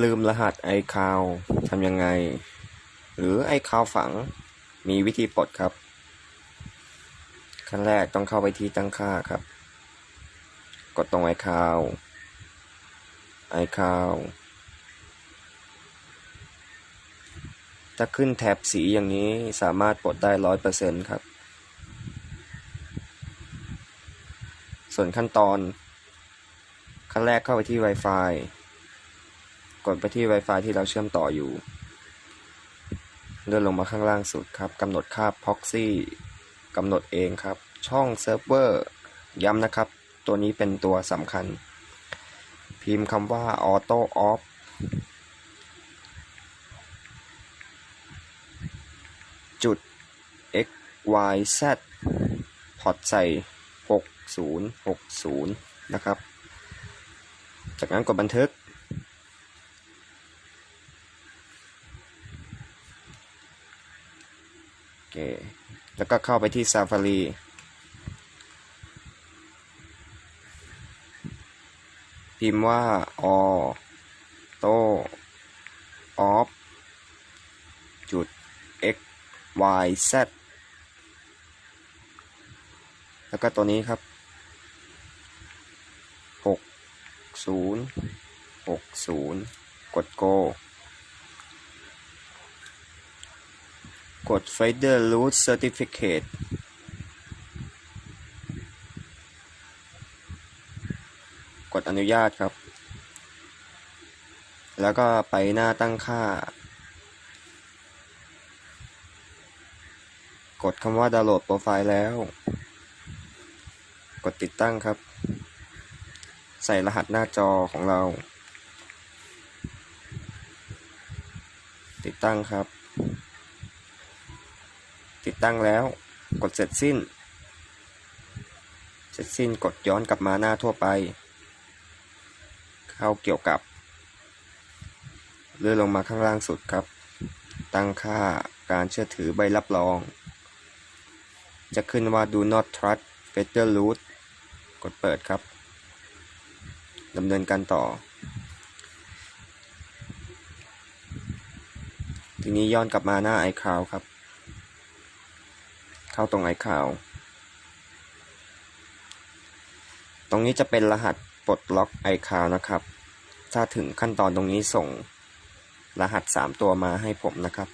ลืมรหัส iCloud ทำยังไง หรือ iCloud ฝังมีวิธีปลดครับ ขั้นแรกต้องเข้าไปที่ตั้งค่าครับ กดตรง iCloud iCloud ถ้าขึ้นแถบสีอย่างนี้สามารถปลดได้ร้อยเปอร์เซ็นครับ ส่วนขั้นตอน ขั้นแรกเข้าไปที่ Wi-Fi กดไปที่ Wi-Fi ที่เราเชื่อมต่ออยู่ เลื่อนลงมาข้างล่างสุดครับกำหนดค่า proxy กำหนดเองครับ ช่องเซิร์ฟเวอร์ย้ำนะครับ ตัวนี้เป็นตัวสำคัญ พิมพ์คำว่า auto off จุด x y z พอร์ตใส่ 6060 นะครับ จากนั้นกดบันทึก โอ เค แล้วก็เข้าไปที่ Safari พิมพ์ว่า auto off จุด x y z แล้วก็ตัวนี้ครับหกศูนย์หกศูนย์กด go กด Fader Root Certificate กดอนุญาตครับ แล้วก็ไปหน้าตั้งค่า กดคำว่าดาวน์โหลดโปรไฟล์แล้ว กดติดตั้งครับ ใส่รหัสหน้าจอของเรา ติดตั้งครับ ติดตั้งแล้ว กดเสร็จสิ้น เสร็จสิ้นกดย้อนกลับมาหน้าทั่วไป เข้าเกี่ยวกับ เลื่อนลงมาข้างล่างสุดครับ ตั้งค่าการเชื่อถือใบรับรอง จะขึ้นว่า do not trust better root กดเปิดครับดำเนินการต่อ ทีนี้ย้อนกลับมาหน้า iCloud ครับ เข้าตรงไอคาวตรงนี้จะเป็นรหัสปลดล็อกไอคาวนะครับ ถ้าถึงขั้นตอนตรงนี้ส่งรหัส 3 ตัวมาให้ผมนะครับ